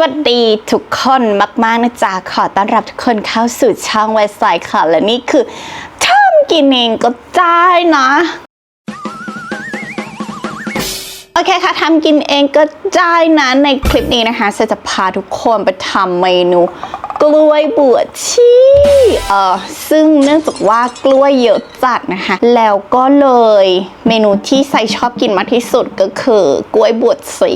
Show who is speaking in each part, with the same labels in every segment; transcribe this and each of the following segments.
Speaker 1: วัสดีทุกคนมากๆนะจ๊ะขอต้อนรับทุกคนเข้าสู่ช่องเว็บไซต์ค่ะ และนี่คือทำกินเองก็ได้นะโอเคค่ะทำกินเองก็ได้นะในคลิปนี้นะคะจะพาทุกคนไปทำเมนู กล้วยบวชชีเออซึ่งเนื่องจากว่ากล้วยเยอะจัดนะคะ แล้วก็เลยเมนูที่ใส่ชอบกินมากที่สุดก็คือกล้วยบวชสี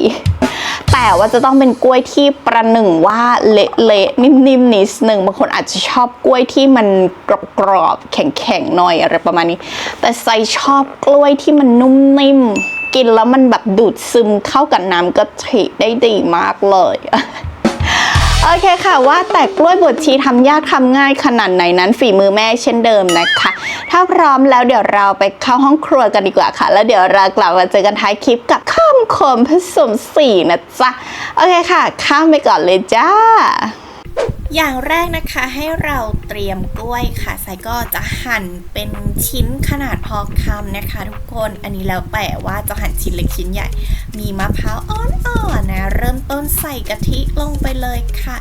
Speaker 1: แต่ว่าจะต้องเป็นกล้วยที่ประหนึ่งว่าเละๆนิ่มๆนิดหนึ่งบางคนอาจจะชอบกล้วยที่มันกรอบๆแข็งๆหน่อยอะไรประมาณนี้ แต่ใส่ชอบกล้วยที่มันนุ่มนิ่มกินแล้วมันแบบดูดซึมเข้ากับน้ำกะทิได้ดีมากเลย โอเคค่ะว่าแต่กล้วยบดชีทำยากทำง่ายขนาดไหนนั้นฝีมือแม่เช่นเดิมนะคะ ถ้าพร้อมแล้วเดี๋ยวเราไปเข้าห้องครัวกันดีกว่าค่ะ แล้วเดี๋ยวเรากลับมาเจอกันท้ายคลิปกับข้ามขมผสมสีนะจ๊ะ โอเคค่ะ ข้ามไปก่อนเลยจ้า อย่างแรกนะคะให้เราเตรียมกล้วยค่ะไซก็จะหั่นเป็นชิ้นขนาดพอคำนะคะ ทุกคนอันนี้แล้วแต่ว่าจะหั่นชิ้นเล็กชิ้นใหญ่ มีมะพร้าวอ่อนๆนะ เริ่มต้นใส่กะทิลงไปเลยค่ะ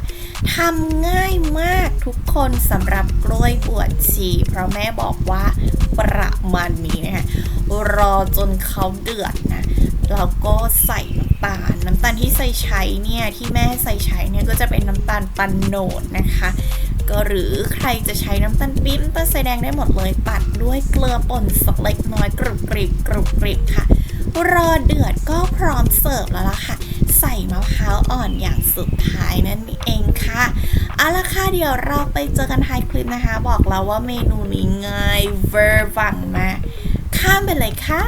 Speaker 1: ทำง่ายมากทุกคนสำหรับกล้วยบวชชีเพราะแม่บอกว่าประมาณนี้นะคะรอจนเขาเดือดนะแล้วก็ใส่น้ำตาล น้ำตาลที่ใส่ใช้เนี่ยที่แม่ใส่ใช้เนี่ยก็จะเป็นน้ำตาลปันโนดนะคะ ก็หรือใครจะใช้น้ำตาลปี๊บน้ำตาลทรายแดงได้หมดเลยปัดด้วยเกลือป่นสักเล็กน้อยกรุบกริบกรุบกริบค่ะรอเดือดก็พร้อมเสิร์ฟแล้วล่ะค่ะ ใส่มะพร้าวอ่อนอย่างสุดท้ายนั่นเองค่ะเอาละค่ะเดี๋ยวเราไปเจอกันท้ายคลิปนะคะ บอกแล้วว่าเมนูนี้ง่ายเวอร์วังมาข้ามไปเลยค่ะ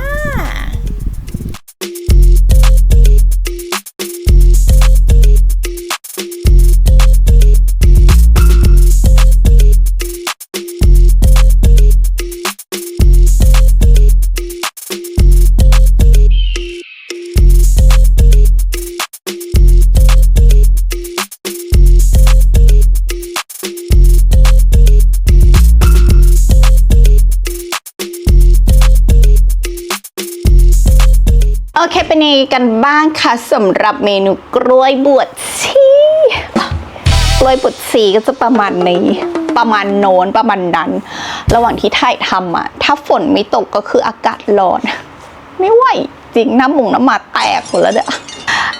Speaker 1: อเคเป็นยังไงกันบ้างคะสำหรับเมนูกล้วยบวชชีกล้วยบวชชีก็จะประมาณนี้ประมาณโน้นประมาณนั้น ระหว่างที่ถ่ายทำอะถ้าฝนไม่ตกก็คืออากาศร้อน ไม่ไหวจริงน้ำมุงน้ำมาแตกหมดแล้วเด้อ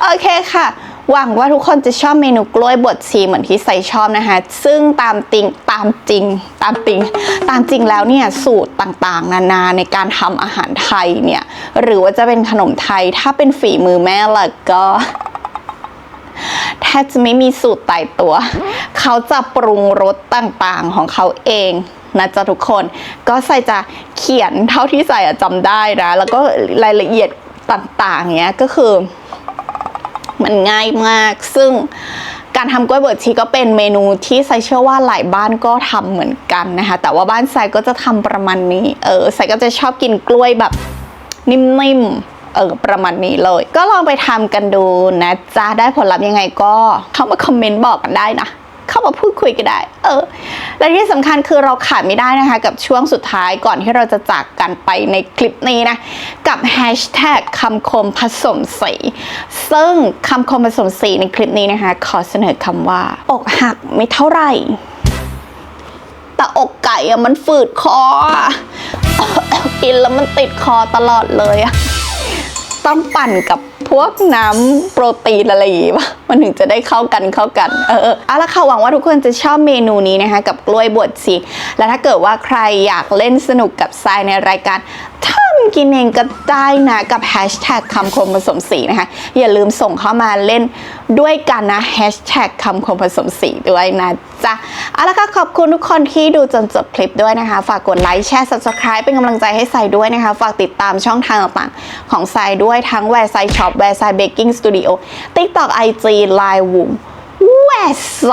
Speaker 1: โอเคค่ะ หวังว่าทุกคนจะชอบเมนูกล้วยบดชีเหมือนที่ใส่ชอบนะคะ ซึ่งตามจริงตามจริง ตามจริง ตามจริงแล้วเนี่ยสูตรต่างๆ นานาในการทำอาหารไทยเนี่ย หรือว่าจะเป็นขนมไทยถ้าเป็นฝีมือแม่ล่ะก็แทบจะไม่มีสูตรตายตัว เขาจะปรุงรสต่างๆของเขาเองนะจ๊ะทุกคน ก็ใส่จะเขียนเท่าที่ใส่จำได้นะ แล้วก็รายละเอียดต่างๆเนี้ยก็คือ มันง่ายมาก ซึ่งการทำกล้วยบดชีก็เป็นเมนูที่ไซเชื่อว่าหลายบ้านก็ทำเหมือนกันนะคะ แต่ว่าบ้านไซก็จะทำประมาณนี้ เออไซก็จะชอบกินกล้วยแบบนิ่มๆ เออประมาณนี้เลย ก็ลองไปทำกันดูนะจ๊ะได้ผลลัพธ์ยังไงก็เข้ามาคอมเมนต์บอกกันได้นะ เข้ามาพูดคุยกันได้ เออ และที่สำคัญคือเราขาดไม่ได้นะคะ กับช่วงสุดท้ายก่อนที่เราจะจากกันไปในคลิปนี้นะ กับแฮชแท็กคำคมผสมสี ซึ่งคำคมผสมสีในคลิปนี้นะคะ ขอเสนอคำว่า อกหักไม่เท่าไหร่ แต่อกไก่อะมันฝืดคอกินแล้วมันติดคอตลอดเลยอะต้องปั่นกับ วกน้ำโปรตีนอะไรอย่างงี้ป่ะมันถึงจะได้เข้ากันเข้ากัน เออเออเอาละค่ะหวังว่าทุกคนจะชอบเมนูนี้นะคะ กับกล้วยบวชสีและถ้าเกิดว่าใครอยากเล่นสนุกกับทรายในรายการ ทำกินเองก็ได้นะกับแฮชแท็กคำคมผสมสีนะคะ อย่าลืมส่งเข้ามาเล่นด้วยกันนะแฮชแท็กคำคมผสมสีด้วยนะจ๊ะเอาละค่ะขอบคุณทุกคนที่ดูจนจบคลิปด้วยนะคะ ฝากกดไลค์แชร์ subscribe เป็นกำลังใจให้ทรายด้วยนะคะ ฝากติดตามช่องทางต่างๆ ของทรายด้วยทั้งแวร์ไซช็อปแวร์ไซเบกกิ้งสตูดิโอติ๊กต็อกไอจีไลน์วูมแวสไซ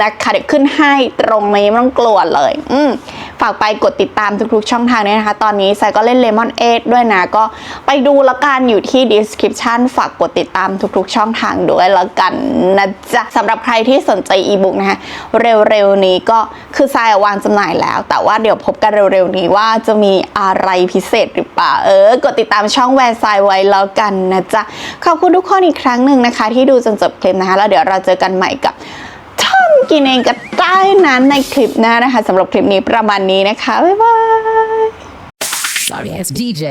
Speaker 1: นะคะเดี๋ยวขึ้นให้ตรงนี้ไม่ต้องกลัวเลย อืม ฝากไปกดติดตามทุกๆช่องทางด้วยนะคะ ตอนนี้ไซก็เล่น Lemon 8ด้วยนะ ก็ไปดูแล้วกันอยู่ที่ description ฝากกดติดตามทุกๆ ช่องทางด้วยแล้วกันนะจ๊ะสำหรับใครที่สนใจอีบุ๊กนะคะเร็วๆนี้ก็คือไซวางจำหน่ายแล้ว แต่ว่าเดี๋ยวพบกันเร็วๆนี้ว่าจะมีอะไรพิเศษหรือเปล่าเออ กดติดตามช่องแวร์ไซไว้แล้วกันนะจ๊ะขอบคุณทุกคนอีกครั้งหนึ่งนะคะ ที่ดูจนจบคลิปนะคะแล้วเดี๋ยวเราเจอกันใหม่กับ กินเองกับใต้นั้นในคลิปหน้านะคะสำหรับคลิปนี้ประมาณนี้นะคะ บ๊ายบาย
Speaker 2: Sorry ass DJ.